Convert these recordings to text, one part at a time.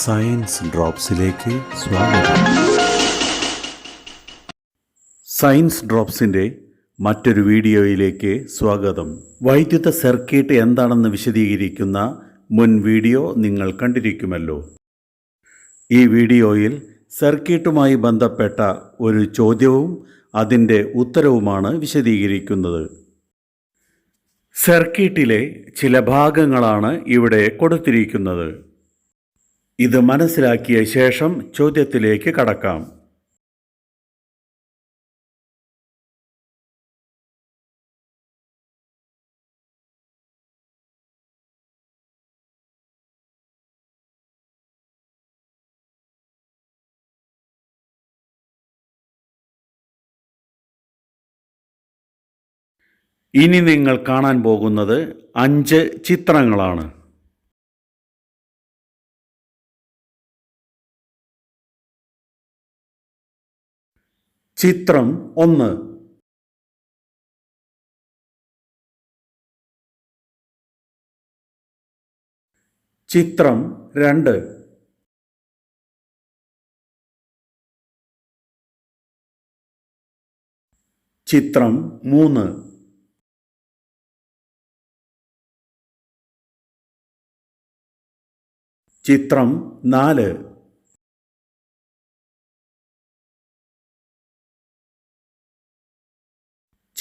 Science ഡ്രോപ്സിലേക്ക് സ്വാഗതം. Science ഡ്രോപ്സിന്റെ മറ്റൊരു വീഡിയോയിലേക്ക് സ്വാഗതം. വൈദ്യുത സർക്യൂട്ട് എന്താണെന്ന് വിശദീകരിക്കുന്ന മുൻ വീഡിയോ നിങ്ങൾ കണ്ടിരിക്കുമല്ലോ. ഈ വീഡിയോയിൽ സർക്യൂട്ടുമായി ബന്ധപ്പെട്ട ഒരു ചോദ്യവും അതിന്റെ ഉത്തരവുമാണ് വിശദീകരിക്കുന്നത്. സർക്യൂട്ടിലെ ചില ഭാഗങ്ങളാണ് ഇവിടെ കൊടുത്തിരിക്കുന്നത്. ഇത് മനസ്സിലാക്കിയ ശേഷം ചോദ്യത്തിലേക്ക് കടക്കാം. ഇനി നിങ്ങൾ കാണാൻ പോകുന്നത് അഞ്ച് ചിത്രങ്ങളാണ്. ചിത്രം ഒന്ന്. ചിത്രം രണ്ട്. ചിത്രം മൂന്ന്. ചിത്രം നാല്.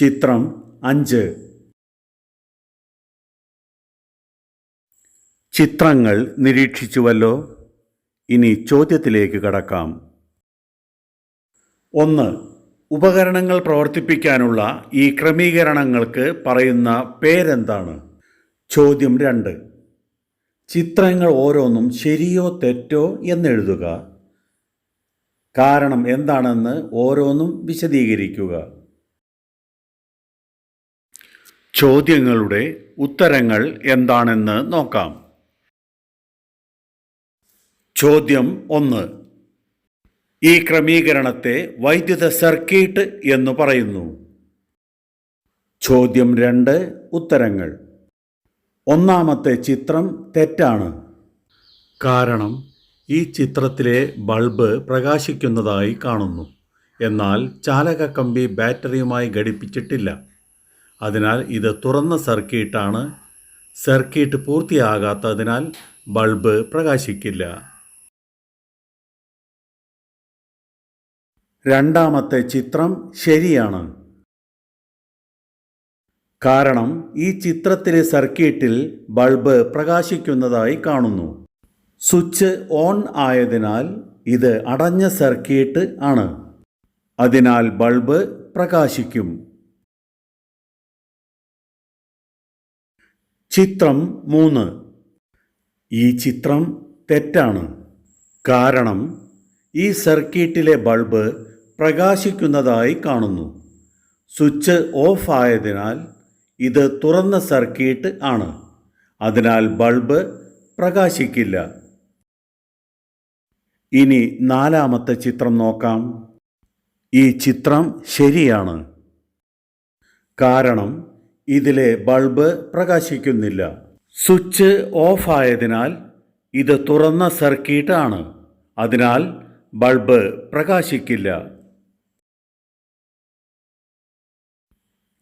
ചിത്രം അഞ്ച്. ചിത്രങ്ങൾ നിരീക്ഷിച്ചുവല്ലോ. ഇനി ചോദ്യത്തിലേക്ക് കടക്കാം. ഒന്ന്. ഉപകരണങ്ങൾ പ്രവർത്തിപ്പിക്കാനുള്ള ഈ ക്രമീകരണങ്ങൾക്ക് പറയുന്ന പേരെന്താണ്? ചോദ്യം രണ്ട്. ചിത്രങ്ങൾ ഓരോന്നും ശരിയോ തെറ്റോ എന്നെഴുതുക കാരണം എന്താണെന്ന് ഓരോന്നും വിശദീകരിക്കുക. ചോദ്യങ്ങളുടെ ഉത്തരങ്ങൾ എന്താണെന്ന് നോക്കാം. ചോദ്യം ഒന്ന്. ഈ ക്രമീകരണത്തെ വൈദ്യുത സർക്യൂട്ട് എന്ന് പറയുന്നു. ചോദ്യം രണ്ട്. ഉത്തരങ്ങൾ. ഒന്നാമത്തെ ചിത്രം തെറ്റാണ്. കാരണം ഈ ചിത്രത്തിലെ ബൾബ് പ്രകാശിക്കുന്നതായി കാണുന്നു. എന്നാൽ ചാലക കമ്പി ബാറ്ററിയുമായി ഘടിപ്പിച്ചിട്ടില്ല. അതിനാൽ ഇത് തുറന്ന സർക്യൂട്ടാണ്. സർക്യൂട്ട് പൂർത്തിയാകാത്തതിനാൽ ബൾബ് പ്രകാശിക്കില്ല. രണ്ടാമത്തെ ചിത്രം ശരിയാണ്. കാരണം ഈ ചിത്രത്തിലെ സർക്യൂട്ടിൽ ബൾബ് പ്രകാശിക്കുന്നതായി കാണുന്നു. സ്വിച്ച് ഓൺ ആയതിനാൽ ഇത് അടഞ്ഞ സർക്യൂട്ട് ആണ്. അതിനാൽ ബൾബ് പ്രകാശിക്കും. ചിത്രം മൂന്ന്. ഈ ചിത്രം തെറ്റാണ്. കാരണം ഈ സർക്യൂട്ടിലെ ബൾബ് പ്രകാശിക്കുന്നതായി കാണുന്നു. സ്വിച്ച് ഓഫ് ആയതിനാൽ ഇത് തുറന്ന സർക്യൂട്ട് ആണ്. അതിനാൽ ബൾബ് പ്രകാശിക്കില്ല. ഇനി നാലാമത്തെ ചിത്രം നോക്കാം. ഈ ചിത്രം ശരിയാണ്. കാരണം ഇതിലെ ബൾബ് പ്രകാശിക്കുന്നില്ല. സ്വിച്ച് ഓഫ് ആയതിനാൽ ഇത് തുറന്ന സർക്യൂട്ട് ആണ് അതിനാൽ ബൾബ് പ്രകാശിക്കില്ല.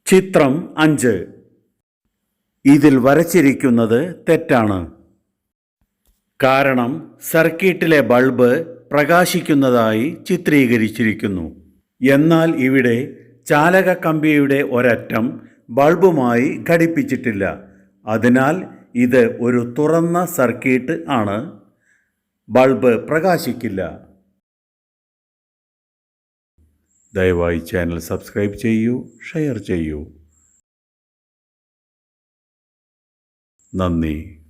ചിത്രം അഞ്ച്. ഇതിൽ വരച്ചിരിക്കുന്നത് തെറ്റാണ്. കാരണം സർക്യൂട്ടിലെ ബൾബ് പ്രകാശിക്കുന്നതായി ചിത്രീകരിച്ചിരിക്കുന്നു. എന്നാൽ ഇവിടെ ചാലക കമ്പിയുടെ ഒരറ്റം ബൾബുമായി ഘടിപ്പിച്ചിട്ടില്ല. അതിനാൽ ഇത് ഒരു തുറന്ന സർക്യൂട്ട് ആണ്. ബൾബ് പ്രകാശിക്കില്ല. ദയവായി ചാനൽ സബ്സ്ക്രൈബ് ചെയ്യൂ ഷെയർ ചെയ്യൂ. നന്ദി.